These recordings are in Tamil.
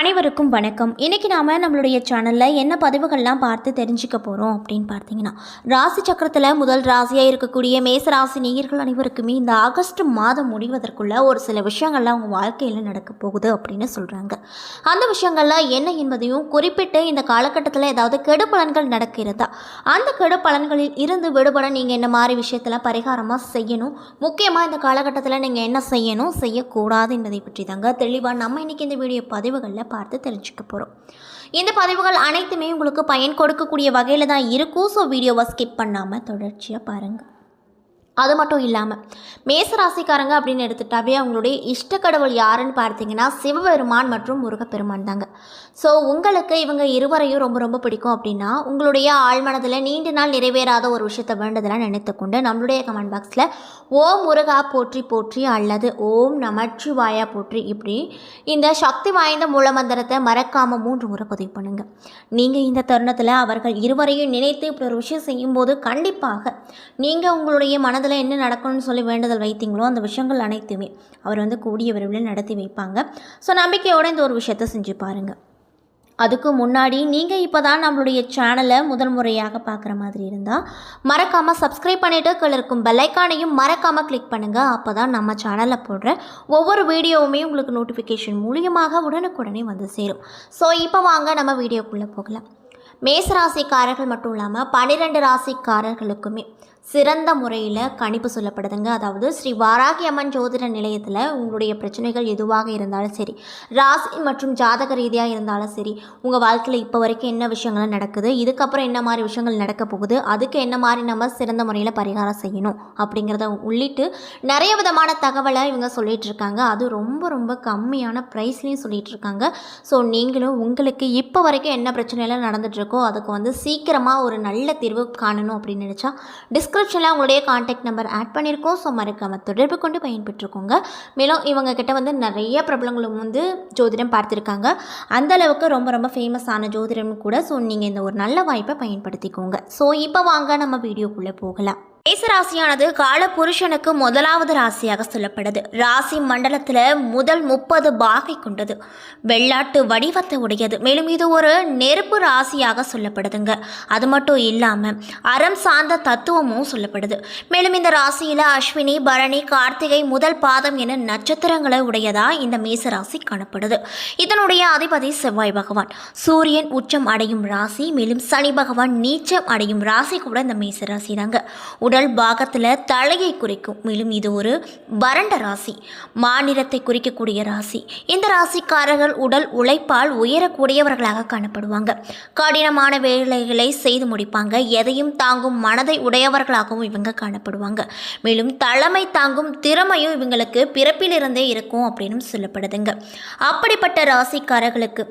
அனைவருக்கும் வணக்கம். இன்னைக்கு நாம நம்மளுடைய சேனலில் என்ன பதிவுகள்லாம் பார்த்து தெரிஞ்சுக்க போகிறோம் அப்படின்னு பார்த்தீங்கன்னா ராசி சக்கரத்தில் முதல் ராசியாக இருக்கக்கூடிய மேச ராசி நேயர்கள் அனைவருக்குமே இந்த ஆகஸ்ட் மாதம் முடிவதற்குள்ள ஒரு சில விஷயங்கள்லாம் அவங்க வாழ்க்கையில் நடக்க போகுது அப்படின்னு சொல்கிறாங்க அந்த விஷயங்கள்லாம் என்ன என்பதையும் குறிப்பிட்டு இந்த காலகட்டத்தில் ஏதாவது கெடு பலன்கள் நடக்கிறதா? அந்த கெடு பலன்களில் இருந்து விடுபட நீங்கள் என்ன மாதிரி விஷயத்தில் பரிகாரமாக செய்யணும்? முக்கியமாக இந்த காலகட்டத்தில் நீங்கள் என்ன செய்யணும்? செய்யக்கூடாது என்பதை பற்றி தாங்க தெளிவாக நம்ம இன்னைக்கு இந்த வீடியோ பதிவுகளில் பார்த்து தெரிஞ்சுக்க போகிறோம் இந்த பதிவுகள் அனைத்துமே உங்களுக்கு பயன் கொடுக்கக்கூடிய வகையில் தான் இருக்கும். ஸோ வீடியோவை ஸ்கிப் பண்ணாமல் தொடர்ச்சியாக பாருங்கள் அது மட்டும் இல்லாமல் மேசராசிக்காரங்க அப்படின்னு எடுத்துட்டாவே அவங்களுடைய இஷ்ட கடவுள் யாருன்னு பார்த்தீங்கன்னா சிவபெருமான் மற்றும் முருகப்பெருமான் தாங்க. ஸோ உங்களுக்கு இவங்க இருவரையும் ரொம்ப ரொம்ப பிடிக்கும் அப்படின்னா உங்களுடைய ஆழ்மனதில் நீண்ட நாள் நிறைவேறாத ஒரு விஷயத்தை வேண்டதெல்லாம் நினைத்துக்கொண்டு நம்மளுடைய கமெண்ட் பாக்ஸில் ஓம் முருகா போற்றி போற்றி அல்லது ஓம் நமச்சிவாயா போற்றி இப்படி இந்த சக்தி வாய்ந்த மூலமந்திரத்தை மறக்காமல் மூன்று முறை பதிவு பண்ணுங்கள் நீங்கள் இந்த தருணத்தில் அவர்கள் இருவரையும் நினைத்து இப்படி ஒரு விஷயம் செய்யும்போது கண்டிப்பாக நீங்கள் உங்களுடைய மனதில் என்ன நடக்கணும்னு சொல்லி வேண்டுதல் வைத்தீங்களோ அந்த விஷயங்கள் அனைத்துமே அவர் வந்து கூடிய விரைவில் நடத்தி வைப்பாங்க. ஸோ நம்பிக்கையோடு இந்த ஒரு விஷயத்தை செஞ்சு பாருங்கள் அதுக்கு முன்னாடி நீங்கள் இப்போ தான் நம்மளுடைய சேனலை முதல் முறையாக பார்க்குற மாதிரி இருந்தால் மறக்காமல் சப்ஸ்கிரைப் பண்ணிவிட்டு கீழே இருக்கும் பெல்லைக்கானையும் மறக்காமல் கிளிக் பண்ணுங்கள் அப்போ தான் நம்ம சேனலில் போடுற ஒவ்வொரு வீடியோவுமே உங்களுக்கு நோட்டிஃபிகேஷன் மூலியமாக உடனுக்குடனே வந்து சேரும். ஸோ இப்போ வாங்க நம்ம வீடியோக்குள்ளே போகலாம். மேச ராசிக்காரர்கள் மட்டும் இல்லாமல் பன்னிரெண்டு ராசிக்காரர்களுக்குமே சிறந்த முறையில் கணிப்பு சொல்லப்படுதுங்க. அதாவது ஸ்ரீ வாராகி அம்மன் ஜோதிட நிலையத்தில் உங்களுடைய பிரச்சனைகள் எதுவாக இருந்தாலும் சரி ராசி மற்றும் ஜாதக ரீதியாக இருந்தாலும் சரி உங்கள் வாழ்க்கையில் இப்போ வரைக்கும் என்ன விஷயங்கள் நடக்குது இதுக்கப்புறம் என்ன மாதிரி விஷயங்கள் நடக்க போகுது அதுக்கு என்ன மாதிரி நம்ம சிறந்த முறையில் பரிகாரம் செய்யணும் அப்படிங்கிறத உள்ளிட்டு நிறைய விதமான தகவலை இவங்க சொல்லிகிட்டு இருக்காங்க. அது ரொம்ப ரொம்ப கம்மியான ப்ரைஸ்லேயும் சொல்லிகிட்டு இருக்காங்க. ஸோ நீங்களும் உங்களுக்கு இப்போ வரைக்கும் என்ன பிரச்சனையெல்லாம் நடந்துகிட்ருக்கோ அதுக்கு வந்து சீக்கிரமாக ஒரு நல்ல தீர்வு காணணும் அப்படின்னு நினச்சா டிஸ்கிரிப்ஷனில் அவங்களுடைய காண்டாக்ட் நம்பர் ஆட் பண்ணியிருக்கோம் ஸோ மறக்காமல் தொடர்பு கொண்டு பயன்பெற்றுக்கோங்க. மேலும் இவங்கக்கிட்ட வந்து நிறைய பிரபலங்களும் வந்து ஜோதிடம் பார்த்துருக்காங்க. அந்த அளவுக்கு ரொம்ப ரொம்ப ஃபேமஸான ஜோதிடம் கூட. ஸோ நீங்கள் இந்த ஒரு நல்ல வாய்ப்பை பயன்படுத்திக்கோங்க. ஸோ இப்போ வாங்க நம்ம வீடியோக்குள்ளே போகலாம். மேசராசியானது கால புருஷனுக்கு முதலாவது ராசியாக சொல்லப்படுது. ராசி மண்டலத்தில் முதல் முப்பது பாகை கொண்டது. வெள்ளாட்டு வடிவத்தை உடையது. மேலும் இது ஒரு நெருப்பு ராசியாக சொல்லப்படுதுங்க. அது மட்டும் இல்லாமல் அறம் சார்ந்த தத்துவமும் சொல்லப்படுது. மேலும் இந்த ராசியில் அஸ்வினி பரணி கார்த்திகை முதல் பாதம் என நட்சத்திரங்களை உடையதா இந்த மேச ராசி காணப்படுது. இதனுடைய அதிபதி செவ்வாய் பகவான். சூரியன் உச்சம் அடையும் ராசி மேலும் சனி பகவான் நீச்சம் அடையும் ராசி கூட இந்த மேச ராசி தாங்க உடல் பாகத்தில் தலையை குறிக்கும். மேலும் இது ஒரு வறண்ட ராசி. மாநிலத்தை குறிக்கக்கூடிய ராசி. இந்த ராசிக்காரர்கள் உடல் உழைப்பால் உயரக்கூடியவர்களாக காணப்படுவாங்க. கடினமான வேலைகளை செய்து முடிப்பாங்க. எதையும் தாங்கும் மனதை உடையவர்களாகவும் இவங்க காணப்படுவாங்க. மேலும் தலைமை தாங்கும் திறமையும் இவங்களுக்கு பிறப்பிலிருந்தே இருக்கும் அப்படின்னு சொல்லப்படுதுங்க. அப்படிப்பட்ட ராசிக்காரர்களுக்கு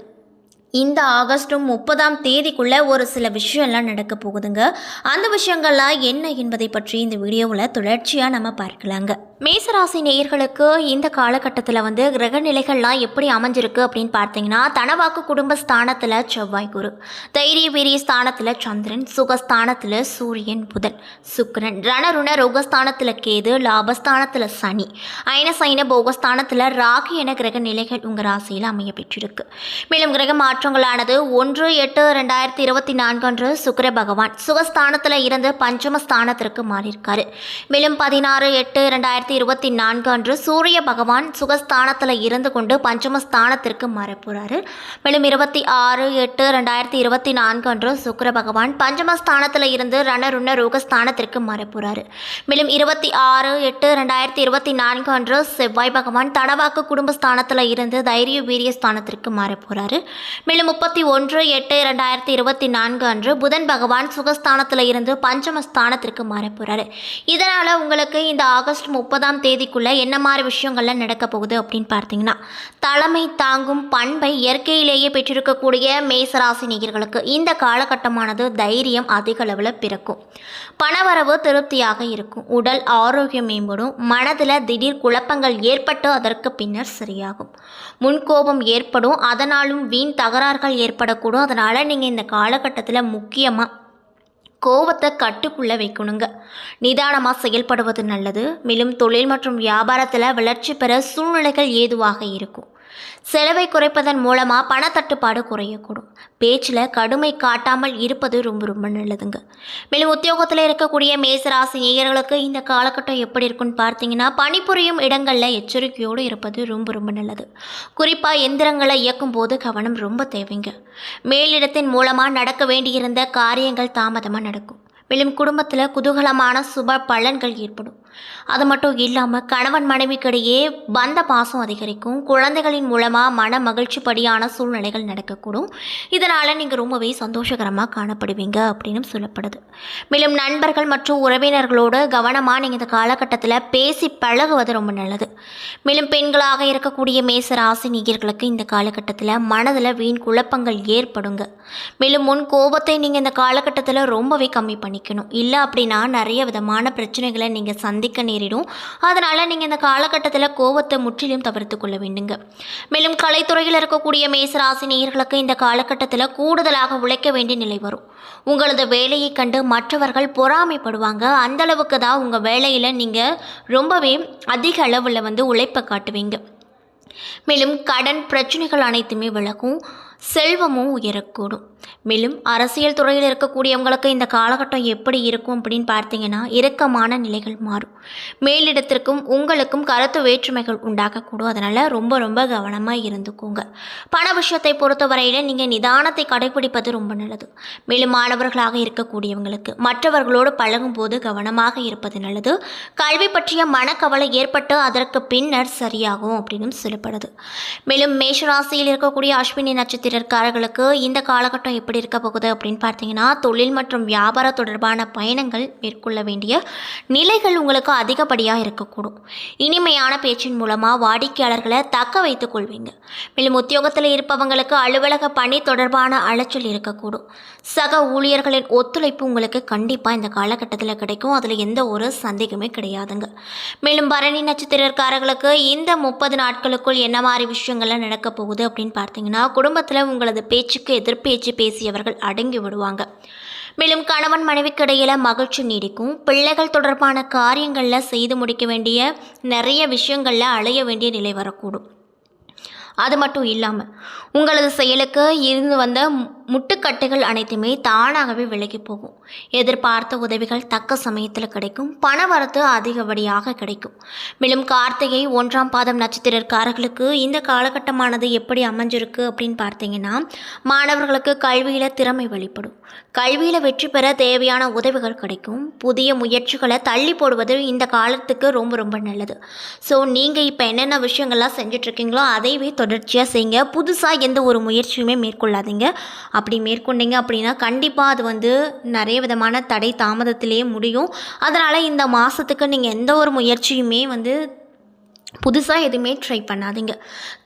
இந்த ஆகஸ்ட் முப்பதாம் தேதிக்குள்ளே ஒரு சில விஷயம்லாம் நடக்க போகுதுங்க. அந்த விஷயங்கள்லாம் என்ன என்பதை பற்றி இந்த வீடியோவில் தொடர்ச்சியாக நம்ம பார்க்கலாங்க. மேசராசி நேயர்களுக்கு இந்த காலகட்டத்தில் வந்து கிரக நிலைகள்லாம் எப்படி அமைஞ்சிருக்கு அப்படின்னு பார்த்தீங்கன்னா தனவாக்கு குடும்ப ஸ்தானத்தில் செவ்வாய் குரு தைரிய வீரிய ஸ்தானத்தில் சந்திரன் சுகஸ்தானத்தில் சூரியன் புதன் சுக்கரன் ரணருண ரோகஸ்தானத்தில் கேது லாபஸ்தானத்தில் சனி ஐன சைன போகஸ்தானத்தில் ராகு என கிரக நிலைகள் உங்கள் ராசியில் அமைய பெற்றிருக்கு. மேலும் கிரக மாற்றங்களானது ஒன்று எட்டு ரெண்டாயிரத்தி இருபத்தி நான்கு அன்று சுக்கிர பகவான் சுகஸ்தானத்தில் இருந்து பஞ்சமஸ்தானத்திற்கு மாறியிருக்காரு. மேலும் பதினாறு எட்டு ரெண்டாயிரத்தி இருபத்தி நான்கு அன்று சூரிய பகவான் சுகஸ்தானத்தில் இருந்து கொண்டு பஞ்சமஸ்தானத்திற்கு மறைப்புறாரு. மேலும் இருபத்தி ஆறு எட்டு ரெண்டாயிரத்தி இருபத்தி நான்கு அன்று சுக்கிர பகவான் பஞ்சமஸ்தானத்தில் இருந்து ரணருண ரோகஸ்தானத்திற்கு மறைப்புறாரு. மேலும் இருபத்தி ஆறு எட்டு ரெண்டாயிரத்தி இருபத்தி நான்கு அன்று செவ்வாய் பகவான் தடவாக்கு குடும்பஸ்தானத்தில் இருந்து தைரிய வீரிய ஸ்தானத்திற்கு மறைப்புறாரு. மேலும் முப்பத்தி ஒன்று எட்டு ரெண்டாயிரத்தி இருபத்தி நான்கு அன்று புதன் பகவான் சுகஸ்தானத்தில் இருந்து பஞ்சமஸ்தானத்திற்கு மறைப்புறாரு. இதனால் உங்களுக்கு இந்த ஆகஸ்ட் முப்பதாம் தேதிக்குள்ள என்ன மாதிரி விஷயங்கள்லாம் நடக்க போகுது அப்படின்னு பார்த்தீங்கன்னா தலைமை தாங்கும் பண்பை இயற்கையிலேயே பெற்றிருக்கக்கூடிய மேசராசி நேயர்களுக்கு இந்த காலகட்டமானது தைரியம் அதிக அளவில் பிறக்கும். பணவரவு திருப்தியாக இருக்கும். உடல் ஆரோக்கியம் மேம்படும். மனதில் திடீர் குழப்பங்கள் ஏற்பட்டு அதற்கு பின்னர் சரியாகும். முன்கோபம் ஏற்படும். அதனாலும் வீண் தகராறுகள் ஏற்படக்கூடும். அதனால் நீங்கள் இந்த காலகட்டத்தில் முக்கியமாக கோவத்தை கட்டுக்குள்ளே வைக்கணுங்க. நிதானமாக செயல்படுவது நல்லது. மேலும் தொழில் மற்றும் வியாபாரத்தில் வளர்ச்சி பெற சூழ்நிலைகள் ஏதுவாக இருக்கும். செலவை குறைப்பதன் மூலமாக பணத்தட்டுப்பாடு குறையக்கூடும். பேச்சில் கடுமை காட்டாமல் இருப்பது ரொம்ப ரொம்ப நல்லதுங்க. மேலும் உத்தியோகத்தில் இருக்கக்கூடிய மேசராசி நேயர்களுக்கு இந்த காலகட்டம் எப்படி இருக்குன்னு பார்த்தீங்கன்னா பணிபுரியும் இடங்களில் எச்சரிக்கையோடு இருப்பது ரொம்ப ரொம்ப நல்லது. குறிப்பாக எந்திரங்களை இயக்கும் போது கவனம் ரொம்ப தேவைங்க. மேலிடத்தின் மூலமாக நடக்க வேண்டியிருந்த காரியங்கள் தாமதமாக நடக்கும். மேலும் குடும்பத்தில் குதூகலமான சுப பலன்கள் ஏற்படும். அது மட்டும் இல்லாமல் கணவன் மனைவிக்கிடையே பந்த பாசம் அதிகரிக்கும். குழந்தைகளின் மூலமாக மன மகிழ்ச்சிப்படியான சூழ்நிலைகள் நடக்கக்கூடும். இதனால் நீங்கள் ரொம்பவே சந்தோஷகரமாக காணப்படுவீங்க அப்படின்னு சொல்லப்படுது. மேலும் நண்பர்கள் மற்றும் உறவினர்களோடு கவனமாக நீங்கள் இந்த காலகட்டத்தில் பேசி பழகுவது ரொம்ப நல்லது. மேலும் பெண்களாக இருக்கக்கூடிய மேச ராசி நீகர்களுக்கு இந்த காலகட்டத்தில் மனதில் வீண் குழப்பங்கள் ஏற்படுங்க. மேலும் முன் கோபத்தை நீங்கள் இந்த காலகட்டத்தில் ரொம்பவே கம்மி பண்ணிக்கணும். இல்லை அப்படின்னா நிறைய விதமான பிரச்சனைகளை நீங்கள் சந்திக்க நேரிடும். அதனால் நீங்கள் இந்த காலகட்டத்தில் கோபத்தை முற்றிலும் தவிர்த்து கொள்ள வேண்டுங்க. மேலும் கலைத்துறையில் இருக்கக்கூடிய மேசராசி நேயர்களுக்கு இந்த காலகட்டத்தில் கூடுதலாக உழைக்க வேண்டிய நிலை வரும். உங்களது வேலையை கண்டு மற்றவர்கள் பொறாமைப்படுவாங்க. அந்த அளவுக்கு தான் உங்கள் வேலையில் நீங்கள் ரொம்பவே அதிக அளவில் வந்து உழைப்பை காட்டுவீங்க. மேலும் கடன் பிரச்சனைகள் அனைத்துமே விலகும். செல்வமும் உயரக்கூடும். மேலும் அரசியல் துறையில் இருக்கக்கூடியவங்களுக்கு இந்த காலகட்டம் எப்படி இருக்கும் அப்படின்னு பார்த்தீங்கன்னா இறுக்கமான நிலைகள் மாறும். மேலிடத்திற்கும் உங்களுக்கும் கருத்து வேற்றுமைகள் உண்டாகக்கூடும். அதனால் ரொம்ப ரொம்ப கவனமாக இருந்துக்கோங்க. பண விஷயத்தை பொறுத்தவரையில் நீங்கள் நிதானத்தை கடைபிடிப்பது ரொம்ப நல்லது. மேலும் மாணவர்களாக இருக்கக்கூடியவங்களுக்கு மற்றவர்களோடு பழகும்போது கவனமாக இருப்பது நல்லது. கல்வி பற்றிய மனக்கவலை ஏற்பட்டு அதற்கு பின்னர் சரியாகும் அப்படின்னு சொல்லப்படுது. மேலும் மேஷராசியில் இருக்கக்கூடிய அஸ்வினி நட்சத்திரக்காரர்களுக்கு இந்த காலகட்டம் எப்படி இருக்க போகுது அப்படின்னு பார்த்தீங்கன்னா தொழில் மற்றும் வியாபார தொடர்பான பயணங்கள் மேற்கொள்ள வேண்டிய நிலைகள் உங்களுக்கு அதிகப்படியாக இருக்கக்கூடும். இனிமையான பேச்சின் மூலமாக வாடிக்கையாளர்களை தக்க வைத்துக் கொள்வீங்க. மேலும் உத்தியோகத்தில் இருப்பவங்களுக்கு அலுவலக பணி தொடர்பான அலைச்சல் இருக்கக்கூடும். சக ஊழியர்களின் ஒத்துழைப்பு உங்களுக்கு கண்டிப்பாக இந்த காலகட்டத்தில் கிடைக்கும். அதில் எந்த ஒரு சந்தேகமே கிடையாதுங்க. மேலும் பரணி நட்சத்திரக்காரர்களுக்கு இந்த முப்பது நாட்களுக்குள் என்ன மாதிரி விஷயங்கள்லாம் நடக்க போகுது அப்படின்னு பார்த்தீங்கன்னா குடும்பத்தில் உங்களது பேச்சுக்கு எதிர்பேச்சு பேசியவர்கள் அடங்கி விடுவாங்க. மேலும் கணவன் மனைவிக்கு இடையில மகிழ்ச்சி நீடிக்கும். பிள்ளைகள் தொடர்பான காரியங்களில் செய்து முடிக்க வேண்டிய நிறைய விஷயங்களில் அலைய வேண்டிய நிலை வரக்கூடும். அது மட்டும் இல்லாமல் உங்களது செயலுக்கு இருந்து வந்த முட்டுக்கட்டைகள் அனைத்துமே தானாகவே விலகி போகும். எதிர்பார்த்த உதவிகள் தக்க சமயத்தில் கிடைக்கும். பணவரத்து அதிகப்படியாக கிடைக்கும். மேலும் கார்த்திகை ஒன்றாம் பாதம் நட்சத்திரக்காரர்களுக்கு இந்த காலகட்டமானது எப்படி அமைஞ்சிருக்கு அப்படின்னு பார்த்தீங்கன்னா மாணவர்களுக்கு கல்வியில் திறமை வெளிப்படும். கல்வியில் வெற்றி பெற தேவையான உதவிகள் கிடைக்கும். புதிய முயற்சிகளை தள்ளி போடுவது இந்த காலத்துக்கு ரொம்ப ரொம்ப நல்லது. ஸோ நீங்கள் இப்போ என்னென்ன விஷயங்கள்லாம் செஞ்சிட்ருக்கீங்களோ அதைவே தொடர்ச்சியாக செய்யுங்க புதுசாக எந்த ஒரு முயற்சியுமே மேற்கொள்ளாதீங்க. அப்படி மேற்கொண்டீங்க அப்படின்னா கண்டிப்பாக அது வந்து நிறைய விதமான தடை தாமதத்திலேயே முடியும். அதனால் இந்த மாதத்துக்கு நீங்கள் எந்த ஒரு முயற்சியுமே வந்து புதுசாக எதுவுமே ட்ரை பண்ணாதீங்க.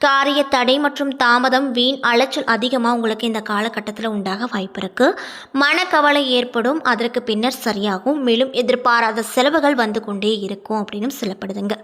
காரிய தடை மற்றும் தாமதம் வீண் அலைச்சல் அதிகமாக உங்களுக்கு இந்த காலகட்டத்தில் உண்டாக வாய்ப்பு இருக்குது மனக்கவலை ஏற்படும் அதற்கு பின்னர் சரியாகும். மேலும் எதிர்பாராத செலவுகள் வந்து கொண்டே இருக்கும் அப்படின்னு சொல்லப்படுதுங்க.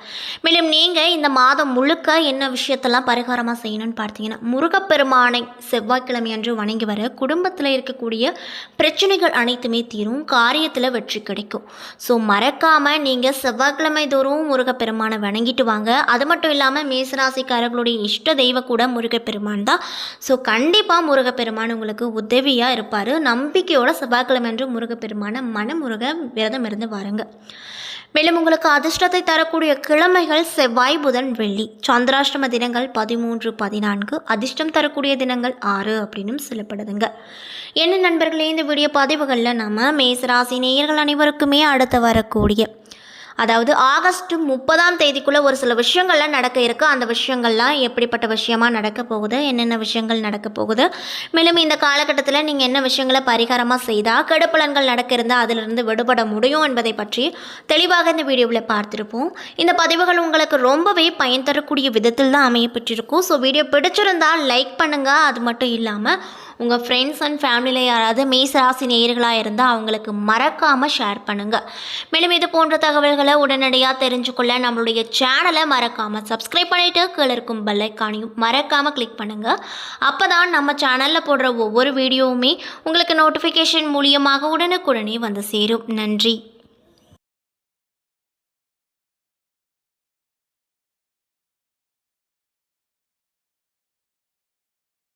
மேலும் நீங்கள் இந்த மாதம் முழுக்க என்ன விஷயத்தெல்லாம் பரிகாரமாக செய்யணும்னு பார்த்தீங்கன்னா முருகப்பெருமானை செவ்வாய்க்கிழமை அன்று வணங்கி வர குடும்பத்தில் இருக்கக்கூடிய பிரச்சனைகள் அனைத்துமே தீரும். காரியத்தில் வெற்றி கிடைக்கும். ஸோ மறக்காமல் நீங்கள் செவ்வாய்க்கிழமை தோறும் முருகப்பெருமானை வணங்கிட்டு வாங்க. அது மட்டும் இல்லாமல் மேசராசிக்காரர்களுடைய இஷ்ட தெய்வ கூட முருகப்பெருமான் தான். ஸோ கண்டிப்பாக முருகப்பெருமான் உங்களுக்கு உதவியாக இருப்பார். நம்பிக்கையோட செவ்வாய்க்கிழமை அன்று முருகப்பெருமானை மனமுருக விரதம் இருந்து வாருங்க. மேலும் உங்களுக்கு அதிர்ஷ்டத்தை தரக்கூடிய கிழமைகள் செவ்வாய் புதன் வெள்ளி. சந்திராஷ்டம தினங்கள் பதிமூன்று பதினான்கு. அதிர்ஷ்டம் தரக்கூடிய தினங்கள் ஆறு அப்படின்னும் சொல்லப்படுதுங்க. என்ன நண்பர்களே இந்த வீடியோ பதிவுகளில் நம்ம மேசராசி நேயர்கள் அனைவருக்குமே அடுத்து வரக்கூடிய அதாவது ஆகஸ்ட் முப்பதாம் தேதிக்குள்ளே ஒரு சில விஷயங்கள்லாம் நடக்க இருக்குது அந்த விஷயங்கள்லாம் எப்படிப்பட்ட விஷயமாக நடக்க போகுது? என்னென்ன விஷயங்கள் நடக்க போகுது? மேலும் இந்த காலகட்டத்தில் நீங்கள் என்ன விஷயங்களை பரிகாரமாக செய்தால் கெடுப்பலன்கள் நடக்க இருந்தால் அதிலிருந்து விடுபட முடியும் என்பதை பற்றி தெளிவாக இந்த வீடியோவில் பார்த்துருப்போம். இந்த பதிவுகள் உங்களுக்கு ரொம்பவே பயன் தரக்கூடிய விதத்தில் தான் அமையப்பட்டிருக்கும் ஸோ வீடியோ பிடிச்சிருந்தால் லைக் பண்ணுங்கள் அது மட்டும் இல்லாமல் உங்கள் ஃப்ரெண்ட்ஸ் அண்ட் ஃபேமிலியில் யாராவது மேசராசி நேயர்களாக இருந்தால் அவங்களுக்கு மறக்காமல் ஷேர் பண்ணுங்கள் மேலும் இது போன்ற தகவல்களை உடனடியாக தெரிஞ்சுக்கொள்ள நம்மளுடைய சேனலை மறக்காமல் சப்ஸ்கிரைப் பண்ணிவிட்டு கீழே இருக்கும் பெல்லைக்கானையும் மறக்காமல் கிளிக் பண்ணுங்கள் அப்போ தான் நம்ம சேனலில் போடுற ஒவ்வொரு வீடியோவுமே உங்களுக்கு நோட்டிஃபிகேஷன் மூலியமாக உடனுக்குடனே வந்து சேரும். நன்றி.